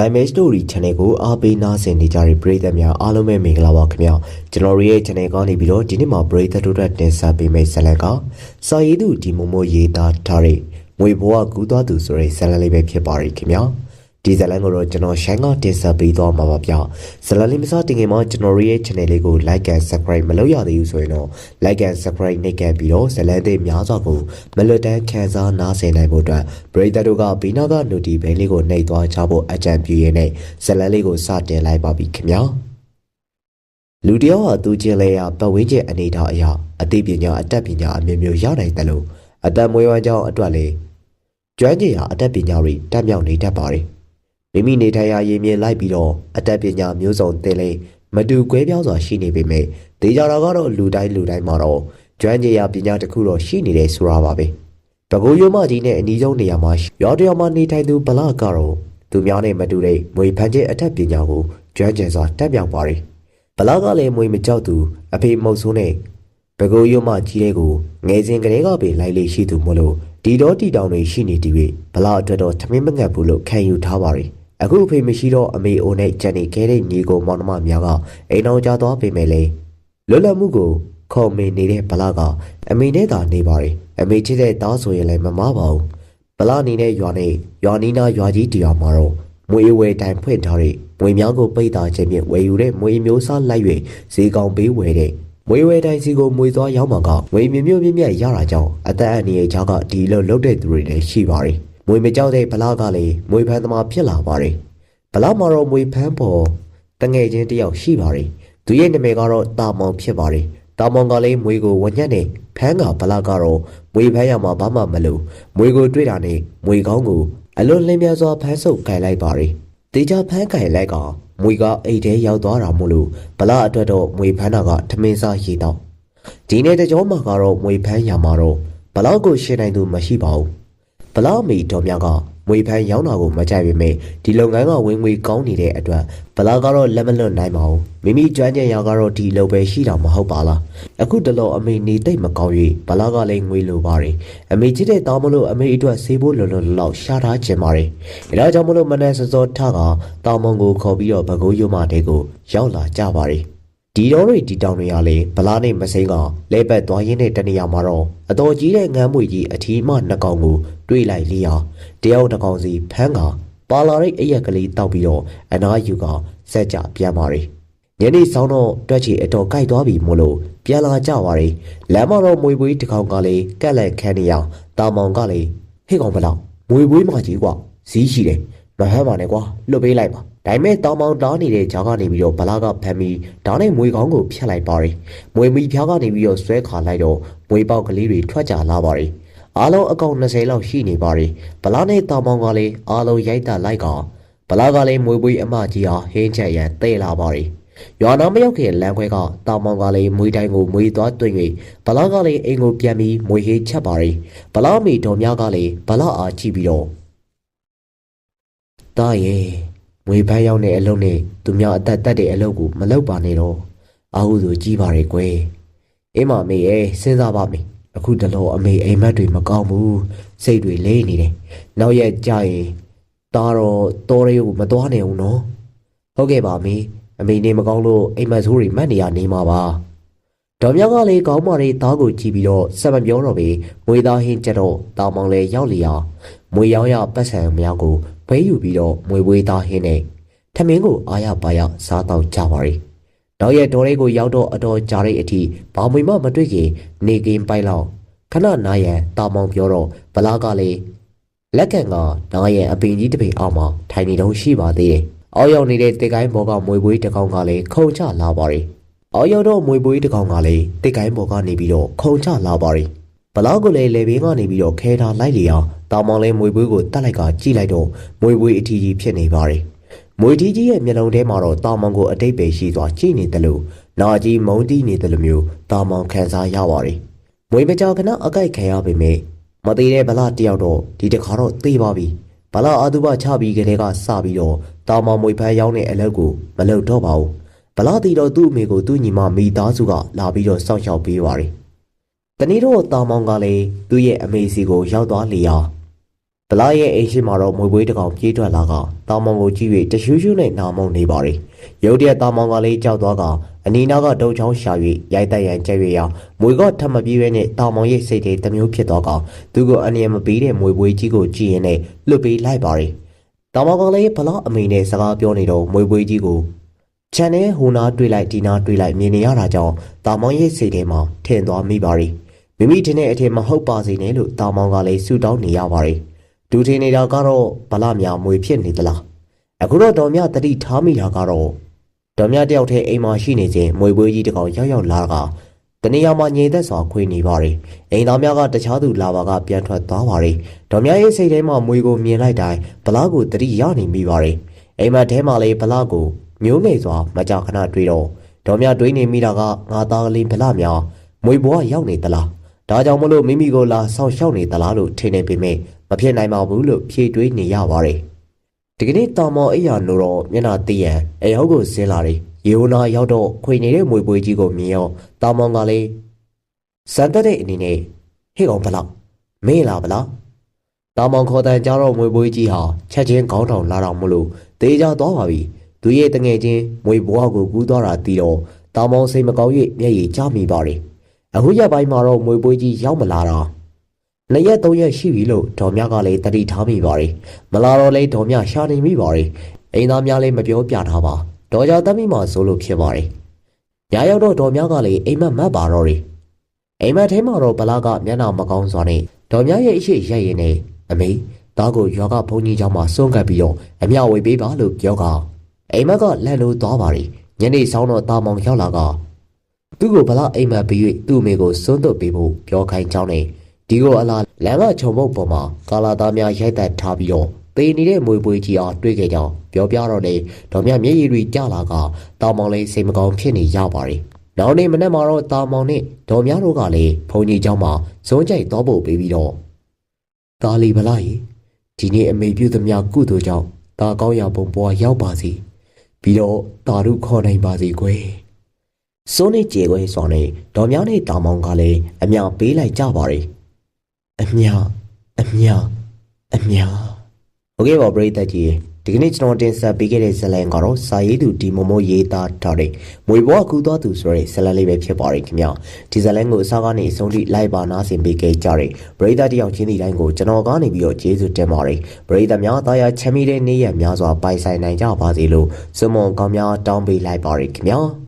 Nightmare Story Channel ကိုအားပေးနားဆင်နေကြတဲ့ပရိသတ်များအားလုံးပဲမင်္ဂလာပါခင်ဗျာကျွန်တော်တို့ရဲ့ channel ကနေပြီးတော့ဒီနေ့မှာပရိသတ်တို့အတွက်တင်ဆက်ပေးမယ့်ဇာတ်လမ်းကစာရေးသူဒီမိုမိုရေးသားထားတဲ့ငွေဘဝကူးသွားသူဆိုတဲ့ဇာတ်လမ်းလေးပဲဖြစ်ပါရခင်ဗျာ ဒီဇာတ်လမ်းကိုတော့ကျွန်တော်ရှိုင်းကတင်ဆက်ပေးသွားမှာပါဗျဇာတ်လမ်းလေးမစတင်ခင်မှာကျွန်တော်တို့ရဲ့ channel လေးကို like and subscribe မလုပ်ရသေးဘူးဆိုရင်တော့ like and subscribe နှိပ်ခဲ့ပြီးတော့ဇာတ်လမ်းတွေများစွာကိုမလွတ်တမ်းခံစားနားဆင်နိုင်ဖို့အတွက်ပရိသတ်တို့ကဘီနာက notification ဘဲလေးကိုနှိပ်သွားချဖို့အကြံပြုရင်းနဲ့ဇာတ်လမ်းလေးကိုစတင်လိုက်ပါပြီခင်ဗျာလူတယောက်ဟာသူကျင်လဲရပတ်ဝန်းကျင်အနေထားအရာအသိပညာအတတ်ပညာအမျိုးမျိုးရနိုင်တယ်လို့အတတ်မွေးဝမ်းကြောင်းအတွက်လေကျွမ်းကျင်ရာအတတ်ပညာတွေတက်မြောက်နေတတ်ပါတယ် မိမိနေထိုင်ရာရင်းမြင်လိုက်ပြီးတော့အတတ်ပညာမျိုးစုံသင်လေမတူကွဲပြားစွာရှိနေပေမဲ့ဒေကြတာကတော့လူတိုင်းလူတိုင်းမှာတော့ကျွမ်းကျင်ရာပညာတစ်ခုတော့ရှိနေတယ်ဆိုတာပါပဲပကိုးရိုးမကြီးနဲ့အနီးဆုံးနေရာမှာရောတရောမှာနေထိုင်သူဗလာကတော့သူများနဲ့မတူတဲ့မွေဖန်ခြင်းအတတ်ပညာကိုကျွမ်းကျင်စွာတက်မြောက်ပါတယ်ဘလာကလည်းမွေမကြောက်သူအဖေမုတ်ဆိုးနဲ့ဘကိုးရုံမကြီးတဲ့ကိုငယ်စဉ်ကလေးကပဲလိုက်လေရှိသူမို့လို့ဒီတော့တီတောင်တွေရှိနေတည်၍ဘလာအတွက်တော့ထမင်းမငတ်ဘူးလို့ခံယူထားပါရီ အခုအဖေမရှိတော့အမေအိုနဲ့ဂျန်နီခဲတဲ့ညီကိုမောင်နှမများကအိမ်အောင်ကြသွားပေမဲ့လေလွတ်လပ်မှုကိုခေါ်မေနေတဲ့ဘလာကအမေနဲ့သာနေပါရီအမေချစ်တဲ့သားဆိုရင်လည်းမမားပါဘူးဘလာနေနဲ့ရွာနဲ့ရွာနီးနားရွာကြီးတရားမှာတော့မွေဝဲတိုင်ဖွင့်ထားတဲ့မွေများကိုပိတ်တာခြင်းဖြင့်ဝယ်ယူတဲ့မွေမျိုးစားလိုက်၍ဈေးကောင်ပေးဝယ်တဲ့မွေဝဲတိုင်စီကိုမွေသွားရောက်မှာကမွေမြမျိုးမြမြရတာကြောင့်အသက်အန္တရာယ်ကြောင့်ကဒီလိုလုတ်တဲ့သူတွေလည်းရှိပါတယ်။ မွေမကြောက်တဲ့ဗလာကလည်းမွေဖန်းသမားဖြစ်လာပါတယ်။ဗလာမှာတော့မွေဖန်းပေါ်တငယ်ချင်းတစ်ယောက်ရှိပါတယ်။သူရဲ့နာမည်ကတော့တာမောင်ဖြစ်ပါတယ်။တာမောင်ကလည်းမွေကိုဝညက်နဲ့ဖန်းကဗလာကတော့မွေဖန်းရမှာဘာမှမလုပ်မွေကိုတွေ့တာနဲ့မွေကောင်းကိုအလွန်လင်းမြစွာဖမ်းဆုပ်ခိုင်လိုက်ပါရီတေချာဖမ်းခိုင်လိုက်ကမွေကအိတ်ထဲရောက်သွားတာမို့လို့ဗလာအတွက်တော့မွေဖမ်းတာကထမင်းစားရေတော့ဒီနေ့တကြောမှာကတော့မွေဖမ်းရမှာတော့ဘလောက်ကိုရှင်းနိုင်သူမရှိပါဘူး ဗလာမီတော်များကမွေဖမ်းရောင်းတာကိုမကြိုက်ပေမဲ့ဒီလုပ်ငန်းကဝင်ငွေကောင်းနေတဲ့အတွက်ဗလာကတော့လက်မလွတ်နိုင်ပါဘူးမိမိကျွမ်းကျင်ရာကတော့ဒီလိုပဲရှိတာမဟုတ်ပါလားအခုတလောအမေနေတိတ်မကောင်း၍ဗလာကလည်းငွေလိုပါတယ်အမေချစ်တဲ့တောင်းမလို့အမေအတွက်ဆေးဖို့လုံလုံလောက်ရှာထားခြင်းပါတယ်အဲဒါကြောင့်မလို့မနေ့စောစောထကတောင်းမုံကိုခေါ်ပြီးတော့ဘကိုးရုံမတဲ့ကိုရောက်လာကြပါတယ် ဒီတော်တွေဒီတောင်တွေကလေဗလာနဲ့မစိမ်းကလဲပတ်သွားရင်းတဲ့တနေရာမှာတော့အတော်ကြီးတဲ့ငန်းမွေကြီးအထီးမှနှစ်ကောင်ကိုတွေးလိုက်လျာတယောက်တစ်ကောင်စီဖမ်းကပါလာရိတ်အရက်ကလေးတောက်ပြီးတော့အနာယူကစက်ကြပြန်ပါရီညနေဆောင်တော့တွက်ချီအတော်ကြိုက်သွားပြီမို့လို့ပြန်လာကြပါရီလမ်းမတော့မွေပွေးတစ်ကောင်ကလေးကက်လက်ခန်းနေအောင်တာမောင်ကလေးဟေ့ကောင်ဘလောက်မွေပွေးမကြီးကွာဇီးရှိတယ်မဟမ်းပါနဲ့ကွာလွတ်ပေးလိုက်ပါ ဒါပေမဲ့တောင်မောင်တားနေတဲ့ဂျာကနေပြီးတော့ဘလာကဖမ်းပြီးဒါနဲ့မွေကောင်းကိုဖျက်လိုက်ပါရီမွေမီဖျားကနေပြီးတော့ဆွဲခါလိုက်တော့မွေပေါက်ကလေးတွေထွက်ကြလာပါရီအားလုံးအကောင်20လောက်ရှိနေပါရီဘလာနဲ့တောင်မောင်ကလေးအားလုံးရိုက်တာလိုက်ကဘလာကလေးမွေပွေးအမကြီးဟာဟင်းချက်ရန်တဲ့လာပါရီရွာနာမရောက်ခင်လမ်းခွဲကတာမောင်ကလေးမွေတိုင်းကိုမွေသွားတွင်၍ဗလာကလေးအိမ်ကိုပြန်ပြီးမွေဟေးချက်ပါရီဗလာမီတော်များကလေးဗလာအားကြည့်ပြီးတော့တာရဲ့ မွေဖမ်းရောက်တဲ့အလုံးနဲ့သူများအသက်တက်တဲ့အလုံးကိုမလောက်ပါနဲ့တော့အာဟုဆိုကြည့်ပါရဲ့ကွယ်အင်းမမေရဲ့စဉ်းစားပါမေအခုတလောအမေအိမ်မက်တွေမကောင်းဘူးစိတ်တွေလေးနေတယ်နောက်ရက်ကြရင်တာတော့တော်ရဲကိုမသွားနိုင်ဘူးနော်ဟုတ်ကဲ့ပါမေအမေနေမကောင်းလို့အိမ်မက်ဆိုးတွေမှတ်နေရနေမှာပါ ဒေါ်မြောက်ကလေးကောင်းမလေးသားကိုကြည့်ပြီးတော့ဆက်မပြောတော့ပေမွေသားဟင်းကြတော့တောင်မောင်လေးရောက်လျာမွေရောင်းရပတ်ဆံများကိုဘဲယူပြီးတော့မွေဝေးသားဟင်းနဲ့ထမင်းကိုအားရပါရစားတော့ကြပါရီနောက်ရက်ဒေါ်လေးကိုရောက်တော့အတော်ကြာတဲ့အထိဘာမွေမမတွေ့ခင်နေကင်းပိုက်လောက်ခဏနားရန်တောင်မောင်ပြောတော့ဗလာကလေးလက်ကန်ကနားရဲ့အပင်ကြီးတစ်ပင်အောက်မှာထိုင်နေတော့ရှိပါသေးတယ်။အောက်ရောက်နေတဲ့တစ်ကိုင်းဘော်ကမွေပွေးတစ်ကောင်ကလည်းခုံချလာပါရီ။ အောက်ရောက်တော့မွေပွေးတစ်ကောင်ကလည်းတစ်ကိုင်းဘော်ကနေပြီးတော့ခုံချလာပါရီ။ဘလောက်ကိုလည်းလေဘင်းကနေပြီးတော့ခဲထားလိုက်လျောင်းတာမောင်လေးမွေပွေးကိုတတ်လိုက်ကကြည့်လိုက်တော့မွေပွေးအထီးကြီးဖြစ်နေပါရီ။မွေထီးကြီးရဲ့မျက်လုံးထဲမှာတော့တာမောင်ကိုအတိတ်ပဲရှိသွားကြည့်နေတယ်လို့နာကြီးမုံတီးနေတယ်လို့မျိုးတာမောင်ခံစားရပါရီ။မွေမကြောက်ခဏအကိုက်ခံရပေမဲ့မသေးတဲ့ဗလာတယောက်တော့ဒီတခါတော့သေပါပြီဗလာအာသူဘချပြီးကလေးကစပြီးတော့တာမောင်မွေဖန်းရောက်တဲ့အလုပ်ကိုမလုပ်တော့ပါဘူး ဗလာတီတော့သူ့အမေကိုသူ့ညီမမိသားစုကလာပြီးတော့စောင့်ရှောက်ပေးပါတယ်တနေ့တော့တာမောင်ကလည်းသူ့ရဲ့အမေစီကိုရောက်သွားလေရာဗလာရဲ့အိမ်ရှိမှာတော့မွေပွေးတစ်ကောင်ပြေးထွက်လာကတာမောင်ကိုကြည့်၍တရှူးရှူးနဲ့နာမုံနေပါရီရုတ်တရက်တာမောင်ကလေးကြောက်သွားကအနီနာကဒုံချောင်းရှာ၍ရိုက်တက်ရန်ကြက်၍ရမွေကထပ်မပြေးရဲနဲ့တာမောင်ရဲ့စိတ်တွေတမျိုးဖြစ်သွားကသူကိုအနေမပေးတဲ့မွေပွေးကြီးကိုကြည့်ရင်နဲ့လွတ်ပေးလိုက်ပါရီတာမောင်ကလေးဘလောက်အမိနဲ့စကားပြောနေတော့မွေပွေးကြီးကို ချန်နဲ့ဟိုနာတွေ့လိုက်ဒီနာတွေ့လိုက်မြင်နေရတာကြောင့်တာမောင်ရဲ့စိတ်ထဲမှာထင်သွားမိပါရီမိမိထင်တဲ့အထင်မဟုတ်ပါစေနဲ့လို့တာမောင်ကလည်းဆူတောင်းနေရပါရီဒူထင်နေတာကတော့ဗလာမြမွေဖြစ်နေသလားအခုတော့တော်မြတတိထားမိတာကတော့တော်မြတယောက်တည်းအိမ်မှာရှိနေခြင်းမွေပွေးကြီးတစ်ကောင်ရောက်ရောက်လာကတနေရာမှာငြိမ်သက်စွာခွေနေပါရီအိမ်သားများကတခြားသူလာပါကပြန်ထွက်သွားပါရီတော်မြရဲ့စိတ်ထဲမှာမွေကိုမြင်လိုက်တိုင်းဗလာကိုတတိရနေမိပါရီအိမ်မက်ထဲမှာလည်းဗလာကို မျိုးမေစွာမကြခဏတွေးတော့ဒေါ်မြတွေးနေမိတာကငါသားကလေးဗလာများမွေဘွားရောက်နေသလားဒါကြောင့်မလို့မိမိကိုလာဆောက်ရှောက်နေသလားလို့ထင်နေပေမဲ့မဖြစ်နိုင်ပါဘူးလို့ဖြေတွေးနေရပါတယ်ဒီကနေ့တာမော်အိယာနိုတော့မျက်နှာတည်ရန်အယောက်ကိုဆင်းလာတယ်ရေဟိုနာရောက်တော့ခွေနေတဲ့မွေပွေးကြီးကိုမြင်ရောတာမောင်ကလေးစံတက်တဲ့အနေနဲ့ဟေ့ကောင်ဗလားမင်းလားဗလားတာမောင်ခေါ်တန်ကြတော့မွေပွေးကြီးဟာချက်ချင်းခေါင်းထောင်လာတော့မလို့တေးကြသွားပါပြီ သူရဲ့တငယ်ချင်းမွေဘွားကိုကူးသွားတာတီးတော့တာမောင်စိတ်မကောင်း၍မျက်ရည်ကျမိပါတယ်အခုရက်ပိုင်းမှာတော့မွေပွေးကြီးရောက်မလာတာနှစ်ရက်သုံးရက်ရှိပြီလို့ဒေါ်မြကလည်းတတိထားမိပါတယ်မလာတော့လေဒေါ်မြရှာနေမိပါတယ်အိမ်သားများလည်းမပြောပြထားပါဒေါ်ကြတမ်းမိမှဆိုလို့ဖြစ်ပါတယ်ညရောက်တော့ဒေါ်မြကလည်းအိမ်မက်မက်ပါတော့တယ်အိမ်မက်ထဲမှာတော့ဗလာကမျက်နှာမကောင်းစွာနဲ့ဒေါ်မြရဲ့အရှိရက်ရင်နဲ့အမေသားကိုရွာကဘုန်းကြီးเจ้าမှာစွန့်ကပ်ပြီးတော့အမျှဝေပေးပါလို့ပြောက အိမ်မက်ကလန့်လို့သွားပါရီညနေဆောင်တော့တာမောင်ရောက်လာကသူ့ကိုဗလာအိမ်မက်ပြီး၍သူ့အမေကိုစွန့်သွတ်ပေးဖို့ပြောခိုင်းကြောင်းနဲ့ဒီကိုအလားလမ်းမချုံပုတ်ပေါ်မှာကာလာသားများရိုက်တက်ထားပြီးတော့ပေနေတဲ့မွေပွေးကြီးအားတွေ့ခဲ့ကြောင်းပြောပြတော့လေဒေါ်မြမျက်ရည်တွေကျလာကတာမောင်လေးစိတ်မကောင်းဖြစ်နေရပါရီနောက်နေ့မနေ့မှာတော့တာမောင်နဲ့ဒေါ်မြတို့ကလည်းဘုံကြီးเจ้าမှာဇုံးကြိုက်တော့ဖို့ပေးပြီးတော့တာလီဗလာကြီးဒီနေ့အမေပြုသမျှကုသိုလ်ကြောင့်တာကောင်းရပုံပေါ်ရောက်ပါစီ ပြီးတော့တာရုခေါ်နိုင်ပါစေကွယ်စိုးနေကြေခွဲစွာနဲ့ဒေါ်မြောင်းနဲ့တာမောင်ကလည်းအမြပေးလိုက်ကြပါရယ်အမြအမြအမြဟုတ်ကဲ့ပါပရိသတ်ကြီး ဒီကနေ့ကျွန်တော်တင်ဆက်ပေးခဲ့တဲ့ဇာတ်လမ်းကတော့စာရေးသူဒီမမိုးရေးသားထားတဲ့မွေဘွားကူသွားသူဆိုတဲ့ဇာတ်လမ်းလေးပဲဖြစ်ပါရီခင်ဗျာဒီဇာတ်လမ်းကိုအစားကနေအဆုံးထိလိုက်ပါနားဆင်ပေးခဲ့ကြတဲ့ပရိသတ်တယောက်ချင်းဒီတိုင်းကိုကျွန်တော်ကနေပြီးတော့ကျေးဇူးတင်ပါတယ်ပရိသတ်များတာယာချမ်းမြေတဲ့နေ့ရက်များစွာပိုင်ဆိုင်နိုင်ကြပါစေလို့စွမွန်ကောင်းများတောင်းပေးလိုက်ပါရခင်ဗျာ